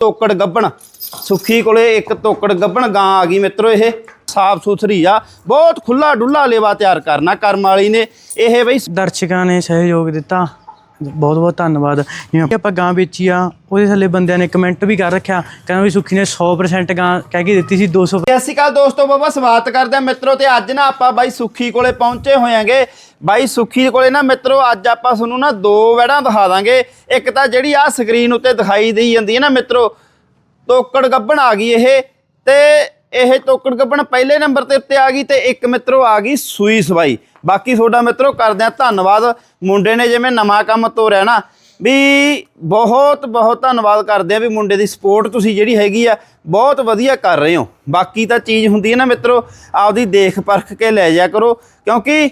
ਤੋਕੜ ਗੱਬਣ। ਸੁੱਖੀ ਕੋਲੇ ਇੱਕ ਤੋਕੜ ਗੱਬਣ ਗਾਂ ਆ ਗਈ ਮਿੱਤਰੋ ਇਹ। ਸਾਫ਼ ਸੁਥਰੀ ਆ। ਬਹੁਤ ਖੁੱਲਾ ਡੁੱਲਾ ਲੇਵਾ ਤਿਆਰ ਕਰਨਾ ਕਰਮ ਵਾਲੀ ਨੇ। ਇਹ ਬਈ ਦਰਸ਼ਕਾਂ ਨੇ ਸਹਿਯੋਗ ਦਿੱਤਾ। ਬਹੁਤ ਬਹੁਤ ਧੰਨਵਾਦ। ਜਿਵੇਂ ਆਪਾਂ ਗਾਂ ਵੇਚੀ ਆ ਉਹਦੇ ਥੱਲੇ ਬੰਦਿਆਂ ਨੇ ਕਮੈਂਟ ਵੀ ਕਰ ਰੱਖਿਆ। ਕਹਿੰਦਾ ਵੀ ਸੁੱਖੀ ਨੇ 100% ਗਾਂ ਕਹਿ ਕੇ ਦਿੱਤੀ ਸੀ 200 ਸਤਿ ਸ਼੍ਰੀ ਅਕਾਲ ਦੋਸਤੋ ਬਾਬਾ ਸਵਾਗਤ ਕਰਦੇ ਆ ਮਿੱਤਰੋ ਤੇ ਅੱਜ ਨਾ ਆਪਾਂ ਬਾਈ ਸੁੱਖੀ ਕੋਲੇ ਪਹੁੰਚੇ ਹੋਇਆਂਗੇ ਬਾਈ ਸੁੱਖੀ ਕੋਲੇ ਨਾ ਮਿੱਤਰੋ, ਅੱਜ ਆਪਾਂ ਤੁਹਾਨੂੰ ਨਾ ਦੋ ਵੈੜਾਂ ਦਿਖਾ ਦਾਂਗੇ। ਇੱਕ ਤਾਂ ਜਿਹੜੀ ਆ ਸਕਰੀਨ ਉੱਤੇ ਦਿਖਾਈ ਦੇਈ ਜਾਂਦੀ ਹੈ ਨਾ ਮਿੱਤਰੋ, ਤੋਕੜ ਗੱਬਣ ਆ ਗਈ ਇਹ। ਤੇ ਇਹ ਤੋਕੜ ਗੱਬਣ ਪਹਿਲੇ ਨੰਬਰ ਤੇ ਉੱਤੇ ਆ ਗਈ ਤੇ ਇੱਕ ਮਿੱਤਰੋ ਆ ਗਈ ਸੂਈ ਸਵਾਈ। ਬਾਕੀ ਤੁਹਾਡਾ ਮਿੱਤਰੋ, ਕਰਦੇ ਆ ਧੰਨਵਾਦ। ਮੁੰਡੇ ਨੇ ਜਿਵੇਂ ਨਵਾਂ ਕੰਮ ਤੋਰਿਆ ਨਾ, ਵੀ ਬਹੁਤ ਬਹੁਤ ਧੰਨਵਾਦ ਕਰਦੇ ਆ ਵੀ ਮੁੰਡੇ ਦੀ ਸਪੋਰਟ ਤੁਸੀਂ ਜਿਹੜੀ ਹੈਗੀ ਆ, ਬਹੁਤ ਵਧੀਆ ਕਰ ਰਹੇ ਹੋ। ਬਾਕੀ ਤਾਂ ਚੀਜ਼ ਹੁੰਦੀ ਹੈ ਨਾ ਮਿੱਤਰੋ, ਆਪਦੀ ਦੇਖ ਪਰਖ ਕੇ ਲੈ ਜਾਇਆ ਕਰੋ। ਕਿਉਂਕਿ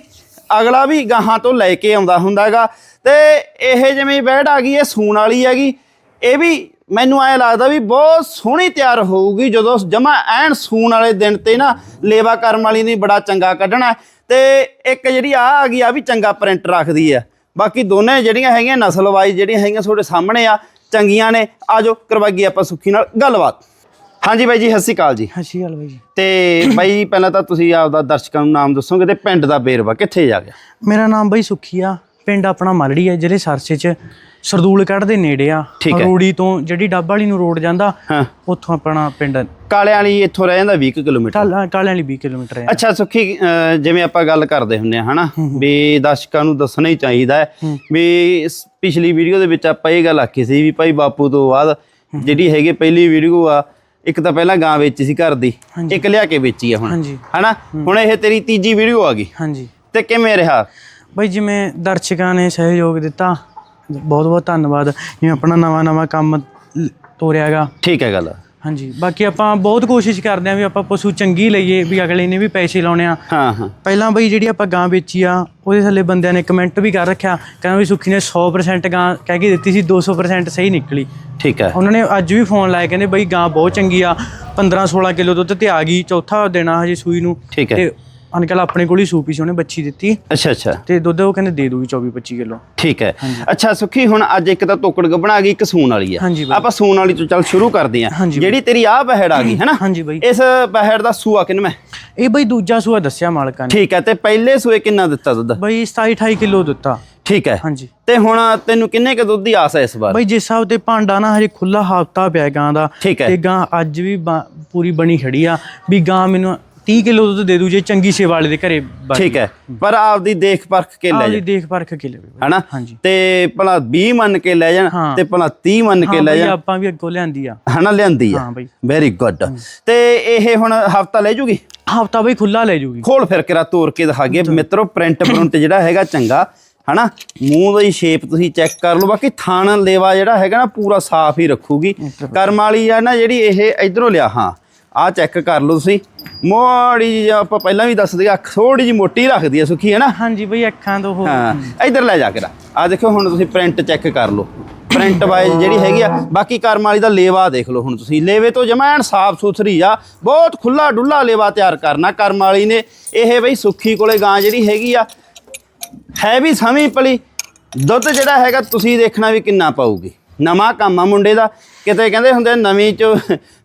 ਅਗਲਾ ਵੀ ਗਾਹਾਂ ਤੋਂ ਲੈ ਕੇ ਆਉਂਦਾ ਹੁੰਦਾ ਹੈਗਾ। ਤੇ ਇਹ ਜਿਵੇਂ ਬੈਡ ਆ ਗਈ, ਇਹ ਸੂਣ ਵਾਲੀ ਹੈਗੀ। ਇਹ ਵੀ ਮੈਨੂੰ ਐ ਲੱਗਦਾ ਵੀ ਬਹੁਤ ਸੋਹਣੀ ਤਿਆਰ ਹੋਊਗੀ ਜਦੋਂ ਜਮਾ ਐਨ ਸੂਣ ਵਾਲੇ ਦਿਨ ਤੇ ਨਾ ਲੇਵਾ ਕਰਮ ਵਾਲੀ ਨੇ ਬੜਾ ਚੰਗਾ ਕੱਢਣਾ। ਹੈ। ਤੇ ਇੱਕ ਜਿਹੜੀ ਆ ਆ ਗਈ, ਆ ਵੀ ਚੰਗਾ ਪ੍ਰਿੰਟ ਰੱਖਦੀ ਆ। ਬਾਕੀ ਦੋਨੇ ਜਿਹੜੀਆਂ ਹੈਗੀਆਂ ਨਸਲ ਵਾਈਜ਼ ਜਿਹੜੀਆਂ ਹੈਗੀਆਂ ਤੁਹਾਡੇ ਸਾਹਮਣੇ ਆ, ਚੰਗੀਆਂ ਨੇ। ਆਜੋ ਕਰਵਾਈਏ ਆਪਾਂ ਸੁੱਖੀ ਨਾਲ ਗੱਲਬਾਤ। ਹਾਂਜੀ ਬਾਈ ਜੀ ਸਤਿ ਸ਼੍ਰੀ ਅਕਾਲ ਜੀ। ਹਸੀ ਗੱਲ ਬਾਈ ਜੀ। ਤੇ ਬਾਈ ਪਹਿਲਾਂ ਤਾਂ ਤੁਸੀਂ ਆਪਦਾ ਦਰਸ਼ਕਾਂ ਨੂੰ ਨਾਮ ਦੱਸੋਗੇ ਤੇ ਪਿੰਡ ਦਾ ਬੇਰਵਾ ਕਿੱਥੇ ਜਾ ਗਿਆ? ਮੇਰਾ ਨਾਮ ਬਾਈ ਸੁੱਖੀ ਆ। ਪਿੰਡ ਆਪਣਾ ਮਲੜੀ ਹੈ ਜਿਹੜੇ ਸਰਸੇ ਚ। ਸਰਦੂਲਗੜ੍ਹ ਦੇ ਨੇੜੇ ਆ। ਰੋੜੀ ਤੋਂ ਜਿਹੜੀ ਡੱਬ ਵਾਲੀ ਨੂੰ ਰੋਡ ਜਾਂਦਾ ਉੱਥੋਂ ਆਪਣਾ ਪਿੰਡ ਕਾਲਿਆਂ ਵਾਲੀ ਇੱਥੋਂ ਰਹਿ ਜਾਂਦਾ 20 ਕੁ ਕਿਲੋਮੀਟਰ? ਕਾਲਾ- ਵਾਲੀ 20 ਕਿਲੋਮੀਟਰ ਹੈ ਅੱਛਾ ਸੁਖੀ ਜਿਵੇਂ ਆਪਾਂ ਗੱਲ ਕਰਦੇ ਹੁੰਨੇ ਆ ਹਨਾ? ਵੀ ਦਰਸ਼ਕਾਂ ਨੂੰ ਦੱਸਣਾ ਹੀ ਚਾਹੀਦਾ ਵੀ ਪਿਛਲੀ ਵੀਡੀਓ ਦੇ ਵਿੱਚ ਆਪਾਂ ਇਹ ਗੱਲ ਆਖੀ ਸੀ ਵੀ ਭਾਈ ਬਾਪੂ ਤੋਂ ਬਾਅਦ ਜਿਹੜੀ ਹੈਗੀ ਪਹਿਲੀ ਵੀਡੀਓ ਆ ਇੱਕ ਤਾਂ ਪਹਿਲਾਂ ਗਾਂ ਵੇਚੀ ਸੀ ਘਰ ਦੀ ਇੱਕ ਲਿਆ ਕੇ ਵੇਚੀ ਆ ਹੁਣ। ਹਨਾ? ਹੁਣ ਇਹ ਤੇਰੀ ਤੀਜੀ ਵੀਡੀਓ ਆ ਗਈ। ਹਾਂਜੀ। ਤੇ ਕਿਵੇਂ ਰਿਹਾ? ਬਾਈ ਜਿਵੇਂ ਦਰਸ਼ਕਾਂ ਨੇ ਸਹਿਯੋਗ ਦਿੱਤਾ ਬਹੁਤ ਬਹੁਤ ਧੰਨਵਾਦ। ਜਿਵੇਂ ਆਪਣਾ ਨਵਾਂ ਨਵਾਂ ਕੰਮ ਤੋਰਿਆਗਾ ਠੀਕ ਹੈ ਗੱਲ। ਹਾਂਜੀ ਬਾਕੀ ਆਪਾਂ ਬਹੁਤ ਕੋਸ਼ਿਸ਼ ਕਰਦੇ ਆਂ ਵੀ ਆਪਾਂ ਪਸ਼ੂ ਚੰਗੀ ਲਈਏ ਵੀ ਅਗਲੇ ਨੇ ਵੀ ਪੈਸੇ ਲਾਉਣੇ ਆ। ਹਾਂ ਹਾਂ। ਪਹਿਲਾਂ ਬਈ ਜਿਹੜੀ ਆਪਾਂ ਗਾਂ ਵੇਚੀ ਆ ਉਹਦੇ ਥੱਲੇ ਬੰਦਿਆਂ ਨੇ ਕਮੈਂਟ ਵੀ ਕਰ ਰੱਖਿਆ ਕਹਿੰਦਾ ਵੀ ਸੁੱਖੀ ਨੇ 100% ਗਾਂ ਕਹਿ ਕੇ ਦਿੱਤੀ ਸੀ 200% ਸਹੀ ਨਿਕਲੀ। ਠੀਕ ਹੈ। ਉਹਨਾਂ ਨੇ ਅੱਜ ਵੀ ਫੋਨ ਲਾਇਆ ਕਹਿੰਦੇ ਬਈ ਗਾਂ ਬਹੁਤ ਚੰਗੀ ਆ 15 16 ਕਿਲੋ ਦੁੱਧ ਤੇ ਆ ਗਈ ਚੌਥਾ ਦੇਣਾ ਹਜੇ ਸੂਈ ਨੂੰ। ਠੀਕ ਹੈ। ਤੇ ਅੰਕਲ ਆਪਣੇ ਕੋਲ ਹੀ ਸੂਪੀ ਸੀ ਉਹਨੇ ਬੱਚੀ ਦਿੱਤੀ। ਅੱਛਾ ਅੱਛਾ। ਤੇ ਦੁੱਧ ਉਹ ਕਹਿੰਦੇ ਦੇ ਦੂਗੀ 24 25 ਕਿਲੋ। ਠੀਕ ਹੈ। ਅੱਛਾ ਸੁਖੀ ਹੁਣ ਅੱਜ ਇੱਕ ਤਾਂ ਤੋਕੜ ਗੱਬਣਾ ਆ ਗਈ ਇੱਕ ਸੂਣ ਵਾਲੀ ਆ ਹਾਂਜੀ ਬਾਈ। ਆਪਾਂ ਸੂਣ ਵਾਲੀ ਤੋਂ ਚੱਲ ਸ਼ੁਰੂ ਕਰਦੇ ਆ ਹਾਂਜੀ ਜਿਹੜੀ ਤੇਰੀ ਆ ਬਹਿੜ ਆ ਗਈ ਹੈਨਾ ਹਾਂਜੀ ਬਾਈ। ਇਸ ਬਹਿੜ ਦਾ ਸੂਆ ਕਿੰਨਾ ਇਹ ਬਈ ਦੂਜਾ ਸੂਆ ਦੱਸਿਆ ਮਾਲਕਾਂ ਨੇ। ਠੀਕ ਹੈ ਤੇ ਪਹਿਲੇ ਸੂਏ ਕਿੰਨਾ ਦਿੱਤਾ ਦੁੱਧ? ਬਈ 27 28 ਕਿਲੋ ਦਿੱਤਾ। ਠੀਕ ਹੈ। ਹਾਂਜੀ। ਤੇ ਹੁਣ ਤੈਨੂੰ ਕਿੰਨੇ ਕ ਦੁੱਧ ਦੀ ਆਸ ਹੈ ਇਸ ਵਾਰ? ਬਈ ਜਿਸ ਹਿਸਾਬ ਤੇ ਭਾਂਡਾ ਨਾ ਹਜੇ ਖੁੱਲਾ ਹਫਤਾ ਪਿਆ ਗਾਂ ਦਾ। ਠੀਕ ਹੈ। ਤੇ ਗਾਂ ਅੱਜ ਵੀ ਬਾ- ਪੂਰੀ ਬਣੀ ਖੜੀ ਆ। ਵੀ ਗਾਂ ਮੈਨੂੰ 30 ਕਿਲੋ ਦੁੱਧ ਦੇ ਦੂ ਜੇ ਚੰਗੀ ਸੇਵਾ ਵਾਲੇ ਦੇ ਘਰੇ ਬਣ ਠੀਕ ਹੈ ਪਰ ਆਪਦੀ ਦੇਖ ਪਰਖ ਕੇ ਲੈ ਆਪਦੀ ਜਾ ਦੇਖ ਪਰਖ ਕੇ ਲੈ ਹੈਨਾ? ਹਾਂਜੀ। ਤੇ ਭਲਾ 20 ਮੰਨ ਕੇ ਲੈ ਜਾਣ ਹਾਂ। ਤੇ ਭਲਾ 30 ਮੰਨ ਕੇ ਹਾਂ ਲੈ ਬਈ ਜਾਣ। ਆਪਾਂ ਵੀ ਅੱਗੋਂ ਲਿਆਂਦੀ ਆ। ਹਨਾ ਲਿਆਂਦੀ ਆ। ਹਾਂ ਬਈ। ਵੈਰੀ ਗੁੱਡ ਤੇ ਇਹ ਹੁਣ ਹਫਤਾ ਲੈ ਜੂਗੀ? ਹਫਤਾ ਬਈ ਖੁੱਲਾ ਲੈ ਜੂਗੀ। ਖੋਲ ਫਿਰ ਕੇ ਰਾ ਤੋੜ ਕੇ ਦਿਖਾ ਗਿਆ ਮਿੱਤਰੋ ਪ੍ਰਿੰਟ ਪ੍ਰਿੰਟ ਜਿਹੜਾ ਹੈਗਾ ਚੰਗਾ। ਹਨਾ? ਮੂੰਹ ਦੀ ਸ਼ੇਪ ਤੁਸੀਂ ਚੈੱਕ ਕਰ ਲਓ। ਬਾਕੀ ਥਾਣ ਲੇਵਾ ਜਿਹੜਾ ਹੈਗਾ ਨਾ ਪੂਰਾ ਸਾਫ਼ ਹੀ ਰੱਖੂਗੀ। ਕਰਮ ਵਾਲੀ ਆ ਨਾ ਜਿਹੜੀ ਇਹ ਇਧਰੋਂ ਲਿਆ ਹਾਂ। ਆ ਚੈੱਕ ਕਰ ਲਓ ਤੁਸੀਂ। ਮੋੜੀ ਜਿਹੀ ਆਪਾਂ ਪਹਿਲਾਂ ਵੀ ਦੱਸ ਦਿਆ ਅੱਖ ਥੋੜੀ ਜਿਹੀ ਮੋਟੀ ਰੱਖਦੀ ਆ ਸੁਖੀ ਹੈ ਨਾ? ਹਾਂਜੀ ਬਈ ਅੱਖਾਂ ਤੋਂ ਉਹ ਹਾਂ ਇਧਰ ਲੈ ਜਾ ਕੇ ਆ ਦੇਖੋ ਹੁਣ ਤੁਸੀਂ ਪ੍ਰਿੰਟ ਚੈੱਕ ਕਰ ਲਓ। ਪ੍ਰਿੰਟ ਵਾਈਜ਼ ਜਿਹੜੀ ਹੈਗੀ ਆ ਬਾਕੀ ਕਰਮ ਵਾਲੀ ਦਾ ਲੇਵਾ ਦੇਖ ਲਓ ਹੁਣ ਤੁਸੀਂ। ਲੇਵੇ ਤੋਂ ਜਮਾ ਐਨ ਸਾਫ਼ ਸੁਥਰੀ ਆ ਬਹੁਤ ਖੁੱਲਾ ਡੁੱਲਾ ਲੇਵਾ ਤਿਆਰ ਕਰਨਾ ਕਰਮ ਵਾਲੀ ਨੇ। ਇਹ ਬਈ ਸੁੱਖੀ ਕੋਲੇ ਗਾਂ ਜਿਹੜੀ ਹੈਗੀ ਆ ਹੈ ਵੀ ਸਮੀ ਪਲੀ। ਦੁੱਧ ਜਿਹੜਾ ਹੈਗਾ ਤੁਸੀਂ ਦੇਖਣਾ ਵੀ ਕਿੰਨਾ ਪਾਊਗੀ। ਨਵਾਂ ਕੰਮ ਆ ਮੁੰਡੇ ਦਾ। ਕਿਤੇ ਕਹਿੰਦੇ ਹੁੰਦੇ ਨਵੀਂ ਚ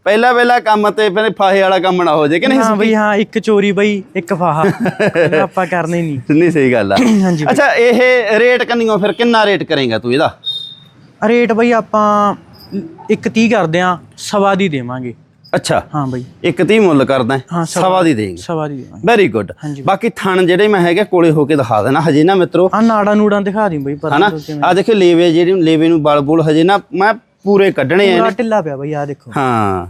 ਪਹਿਲਾ ਪਹਿਲਾ ਕੰਮ ਤੇ ਫਿਰ ਫਾਹੇ ਵਾਲਾ ਕੰਮ ਨਾ ਹੋ ਜਾਏ ਕਿ ਨਹੀਂ ਹਾਂ ਬਈ ਹਾਂ ਇੱਕ ਚੋਰੀ ਬਈ ਇੱਕ ਫਾਹਾ। ਆਪਾਂ ਕਰਨੇ ਨਹੀਂ ਨਹੀਂ ਸਹੀ ਗੱਲ ਆ। ਹਾਂਜੀ ਅੱਛਾ ਇਹ ਰੇਟ ਕੰਨੀਓ ਫਿਰ ਕਿੰਨਾ ਰੇਟ ਕਰੇਗਾ ਤੂੰ ਇਹਦਾ? ਰੇਟ ਬਈ ਆਪਾਂ ਇੱਕ 30 ਕਰਦੇ ਆ ਸਵਾ ਦੀ ਦੇਵਾਂਗੇ। ਅੱਛਾ। ਹਾਂ ਬਈ। ਇੱਕ 30 ਮੁੱਲ ਕਰਦਾ ਹੈ, ਸਵਾ- ਦੀ ਦੇਂਗੇ। ਸਵਾ ਦੀ ਦੇਵਾਂਗੇ। Very good. ਬਾਕੀ ਥਣ ਜਿਹੜੇ ਮੈਂ ਹੈਗੇ ਕੋਲੇ ਹੋ ਕੇ ਦਿਖਾ ਦੇਣਾ ਹਜੇ ਨਾ ਮਿੱਤਰੋ। ਆ ਨਾੜਾ ਨੂੜਾਂ ਦਿਖਾ ਦੀ ਬਈ ਪਰ ਹਨਾ? ਆ ਦੇਖੋ ਲੇਵੇ ਜਿਹੜੇ ਲੇਵੇ ਨੂੰ ਬਲ ਬੁਲ ਹਜੇ ਨਾ ਮੈਂ ਪੂਰੇ ਕੱਢਣੇ ਆ ਪੂਰਾ ਇਹਨੇ। ਢਿੱਲਾ ਪਿਆ ਬਈ ਆ ਦੇਖੋ। ਹਾਂ।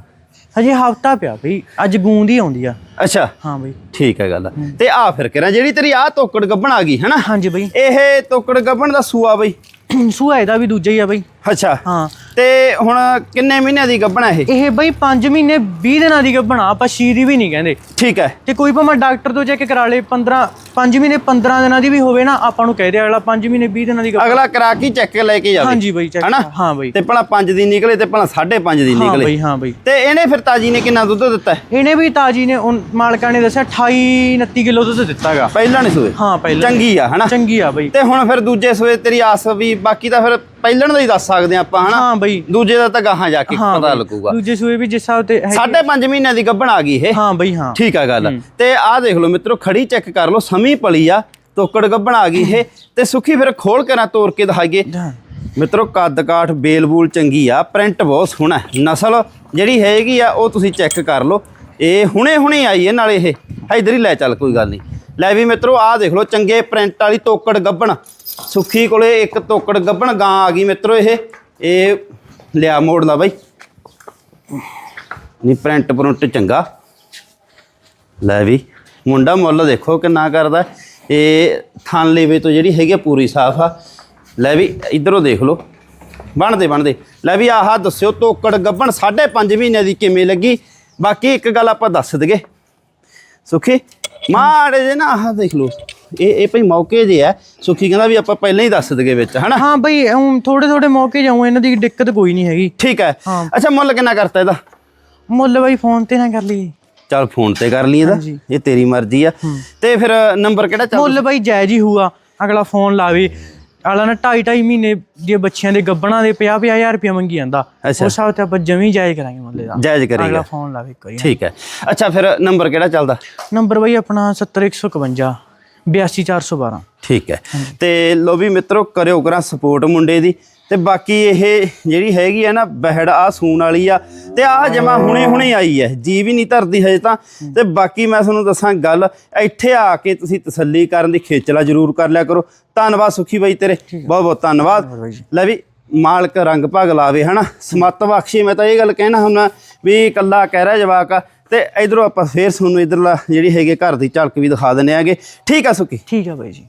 ਹਜੇ ਹਫਤਾ ਪਿਆ ਬਈ ਅੱਜ ਗੂੰਦ ਹੀ ਆਉਂਦੀ ਆ। ਅੱਛਾ। ਹਾਂ ਬਈ। ਠੀਕ ਹੈ ਗੱਲ ਤੇ ਆ ਫਿਰ ਕਰਾਂ ਜਿਹੜੀ ਤੇਰੀ ਆ ਤੋਕੜ ਗੱਬਣ ਆ ਗਈ ਹਨਾ? ਹਾਂਜੀ ਬਈ। ਇਹ ਤੋਕੜ ਗੱਬਣ ਦਾ ਸੂਆ ਬਈ। ਸੂਆ ਇਹਦਾ ਵੀ ਦੂਜਾ ਹੀ ਆ ਬਈ। ਅੱਛਾ। ਹਾਂ। ਤੇ ਹੁਣ ਕਿੰਨੇ ਮਹੀਨਿਆਂ ਦੀ ਗੱਬਣ ਇਹ? ਇਹ ਬਈ 5 ਮਹੀਨੇ 20 ਦਿਨਾਂ ਦੀ ਗੱਭਣਾ ਆਪਾਂ ਸ਼ੀਰੀ ਵੀ ਨਹੀਂ ਕਹਿੰਦੇ। ਠੀਕ ਹੈ। ਤੇ ਕੋਈ ਭਾਵੇਂ ਡਾਕਟਰ ਤੋਂ ਚੈੱਕ ਕਰਾ ਲੇ 15 5 ਮਹੀਨੇ 15 ਦਿਨਾਂ ਦੀ ਵੀ ਹੋਵੇ ਨਾ ਆਪਾਂ ਨੂੰ ਕਹਿ ਦੇ ਅਗਲਾ 5 ਮਹੀਨੇ 20 ਦਿਨਾਂ ਦੀ ਗੱਭਣਾ। ਅਗਲਾ ਕਰਾ ਕੇ ਚੈੱਕ ਲੈ ਕੇ ਜਾਵੇ। ਹਾਂਜੀ ਬਈ ਹਨਾ? ਹਾਂ ਬਈ। ਤੇ ਭਲਾ 5 ਦੀ ਨਿਕਲੇ ਤੇ ਭਲਾ 5.5 ਦੀ ਹਾਂ ਨਿਕਲੇ। ਬਈ ਹਾਂ ਬਈ। ਤੇ ਇਹਨੇ ਫਿਰ ਤਾਜੀ ਨੇ ਕਿੰਨਾ ਦੁੱਧ ਦਿੱਤਾ? ਇਹਨੇ ਵੀ ਤਾਜੀ ਨੇ ਮਾਲਕਾਂ ਨੇ ਦੱਸਿਆ 28 29 ਕਿਲੋ ਦੁੱਧ ਦਿੱਤਾਗਾ। ਪਹਿਲਾਂ ਨਹੀਂ ਸੂਏ ਹਾਂ ਪਹਿਲਾਂ ਚੰਗੀ ਆ ਹਨਾ? ਚੰਗੀ ਆ ਬਈ। ਤੇ ਹੁਣ ਫਿਰ ਦੂਜੇ ਸੂਏ ਤੇਰੀ ਆਸ ਵੀ ਬਾਕੀ ਤਾਂ ਫਿਰ ਪਹਿਲਣ ਦਾ ਹੀ ਦੱਸ ਸਕਦੇ ਆਪਾਂ ਹਨਾ? ਹਾਂ ਬਈ। ਦੂਜੇ ਦਾ ਤਾਂ ਗਾਹਾਂ ਜਾ ਕੇ ਹਾਂ ਪਤਾ ਬਈ। ਲੱਗੂਗਾ। ਦੂਜੇ ਸੂਏ ਵੀ ਜਿਸ ਤੇ ਹੈਗੇ- ਸਾਢੇ ਪੰਜ ਮਹੀਨਿਆਂ ਦੀ ਗੱਭਣ ਆ ਗਈ ਇਹ। ਹਾਂ ਬਈ ਹਾਂ। ਠੀਕ ਆ ਗੱਲ। ਤੇ ਆਹ ਦੇਖ ਲਓ ਮਿੱਤਰੋ ਖੜੀ ਚੈੱਕ ਕਰ ਲਓ ਸਮੀ ਪਲੀ ਆ ਤੋਕੜ ਗੱਭਣ ਆ ਗਈ ਇਹ। ਤੇ ਸੁੱਖੀ ਫਿਰ ਖੋਲ ਕੇ ਨਾ ਤੋੜ ਕੇ ਦਿਖਾਈਏ। ਹਾਂ। ਮਿੱਤਰੋ ਕੱਦ ਕਾਠ ਬੇਲ ਬੂਲ ਚੰਗੀ ਆ ਪ੍ਰਿੰਟ ਬਹੁਤ ਸੋਹਣਾ ਹੈ। ਨਸਲ ਜਿਹੜੀ ਹੈਗੀ ਆ ਉਹ ਤੁਸੀਂ ਚੈੱਕ ਕਰ ਲਓ। ਇਹ ਹੁਣੇ ਹੁਣੇ ਆਈ ਹੈ ਨਾਲੇ ਇਹ। ਇਧਰ ਹੀ ਲੈ ਚੱਲ ਕੋਈ ਗੱਲ ਨਹੀਂ। ਲੈ ਵੀ ਮਿੱਤਰੋ, ਆਹ ਦੇਖ ਲਓ, ਚੰਗੇ ਪ੍ਰਿੰਟ ਵਾਲੀ ਤੋਕੜ ਗੱਭਣ ਸੁੱਖੀ ਕੋਲੇ ਇੱਕ ਤੋਕੜ ਗੱਭਣ ਗਾਂ ਆ ਗਈ ਮਿੱਤਰੋ ਇਹ। ਇਹ ਲਿਆ ਮੋੜ ਲਾ ਬਾਈ। ਨਹੀਂ ਪ੍ਰਿੰਟ ਪ੍ਰਿੰਟ ਚੰਗਾ। ਲੈ ਵੀ, ਮੁੰਡਾ ਮੁੱਲ ਦੇਖੋ ਕਿੰਨਾ ਕਰਦਾ। ਇਹ ਥਣ ਲੇਵੇ ਤੋਂ ਜਿਹੜੀ ਹੈਗੀ ਆ ਪੂਰੀ ਸਾਫ਼ ਆ। ਲੈ ਵੀ, ਇਧਰੋਂ ਦੇਖ ਲਓ। ਬਣਦੇ ਬਣਦੇ। ਲੈ ਵੀ, ਆਹ ਦੱਸਿਓ, ਤੋਕੜ ਗੱਬਣ 5.5 ਮਹੀਨੇ ਦੀ ਕਿਵੇਂ ਲੱਗੀ? ਬਾਕੀ ਇੱਕ ਗੱਲ ਆਪਾਂ ਦੱਸ ਦਈਏ। ਸੁਖੀ ਮਾੜੇ ਜੇ ਨਾ ਆਹ ਦੇਖ ਲਓ। ਇਹ ਇਹ ਭਈ ਮੌਕੇ ਜੇ ਆ ਸੁਖੀ ਕਹਿੰਦਾ ਵੀ ਆਪਾਂ ਪਹਿਲਾਂ ਹੀ ਦੱਸ ਦਈਏ ਵਿੱਚ ਹਨਾ? ਹਾਂ ਬਈ ਥੋੜੇ ਥੋੜੇ ਮੌਕੇ ਜਾਉਂ ਇਹਨਾਂ ਦੀ ਦਿੱਕਤ ਕੋਈ ਨਹੀਂ ਹੈਗੀ। ਠੀਕ ਹੈ। ਅੱਛਾ ਮੁੱਲ ਕਿੰਨਾ ਕਰਤਾ ਇਹਦਾ? ਮੁੱਲ ਬਈ ਫੋਨ ਤੇ ਨਾ ਕਰ ਲਈ ਚੱਲ ਫੋਨ ਤੇ ਕਰ ਲਈ ਇਹਦਾ। ਇਹ ਤੇਰੀ ਮਰਜ਼ੀ ਆ। ਤੇ ਫਿਰ ਨੰਬਰ ਕਿਹੜਾ ਚੱਲ? ਮੁੱਲ ਬਈ ਜਾਇਜ਼ ਹੀ ਹੋਊਗਾ ਅਗਲਾ ਫੋਨ ਲਾਵੇ। ਅਗਲਾ ਨਾ 2.5 2.5 ਮਹੀਨੇ ਦੀਆਂ ਬੱਚਿਆਂ ਦੇ ਗੱਬਣਾ ਦੇ 50 ਹਜ਼ਾਰ ਰੁਪਏ ਮੰਗੀ ਜਾਂਦਾ। ਉਸ ਅੱਛਾ। ਹਿਸਾਬ ਤੇ ਆਪਾਂ ਜਮੀ ਜਾਇਜ਼ ਕਰਾਂਗੇ ਮੁੱਲੇ ਦਾ। ਜਾਇਜ਼ ਕਰੇਗਾ ਅਗਲਾ ਫੋਨ ਲਾਵੇ ਵਾਰੀ ਠੀਕ ਹੈ। ਅੱਛਾ ਫਿਰ ਨੰਬਰ ਕਿਹੜਾ ਚੱਲਦਾ? ਨੰਬਰ ਬਈ ਆਪਣਾ 70151 82412 ਠੀਕ ਹੈ। ਤੇ ਲੋ ਵੀ ਮਿੱਤਰੋ ਕਰਿਓ ਕਰਾਂ ਸਪੋਰਟ ਮੁੰਡੇ ਦੀ। ਤੇ ਬਾਕੀ ਇਹ ਜਿਹੜੀ ਹੈਗੀ ਆ ਨਾ ਬਹਿੜ ਆ ਸੂਣ ਵਾਲੀ ਆ ਤੇ ਆ ਜਮਾ ਹੁਣੇ ਹੁਣੇ ਆਈ ਹੈ ਜੀ ਵੀ ਨਹੀਂ ਧਰਦੀ ਹਜੇ ਤਾਂ। ਤੇ ਬਾਕੀ ਮੈਂ ਤੁਹਾਨੂੰ ਦੱਸਾਂ ਗੱਲ ਇੱਥੇ ਆ ਕੇ ਤੁਸੀਂ ਤਸੱਲੀ ਕਰਨ ਦੀ ਖੇਚਲਾ ਜ਼ਰੂਰ ਕਰ ਲਿਆ ਕਰੋ। ਧੰਨਵਾਦ ਸੁਖੀ ਬਾਈ ਤੇਰੇ ਬਹੁਤ ਬਹੁਤ ਧੰਨਵਾਦ। ਲੈ ਵੀ ਮਾਲਕ ਰੰਗ ਭਗ ਲਾਵੇ ਹਨਾ? ਸਮੱਤ ਬਖਸ਼ੀ ਮੈਂ ਤਾਂ ਇਹ ਗੱਲ ਕਹਿਣਾ ਹੁੰਦਾ ਵੀ ਕੱਲਾ ਕਹਿ ਰਿਹਾ ਜਵਾਕ ਤੇ ਇਧਰੋਂ ਆਪਾਂ ਫੇਰ ਤੁਹਾਨੂੰ ਇਧਰਲਾ ਜਿਹੜੀ ਹੈਗੀ ਘਰ ਦੀ ਝਲਕ ਵੀ ਦਿਖਾ ਦਿੰਨੇ ਆਗੇ। ਠੀਕ ਆ ਸੁਖੀ। ਠੀਕ ਆ ਬਾਈ ਜੀ।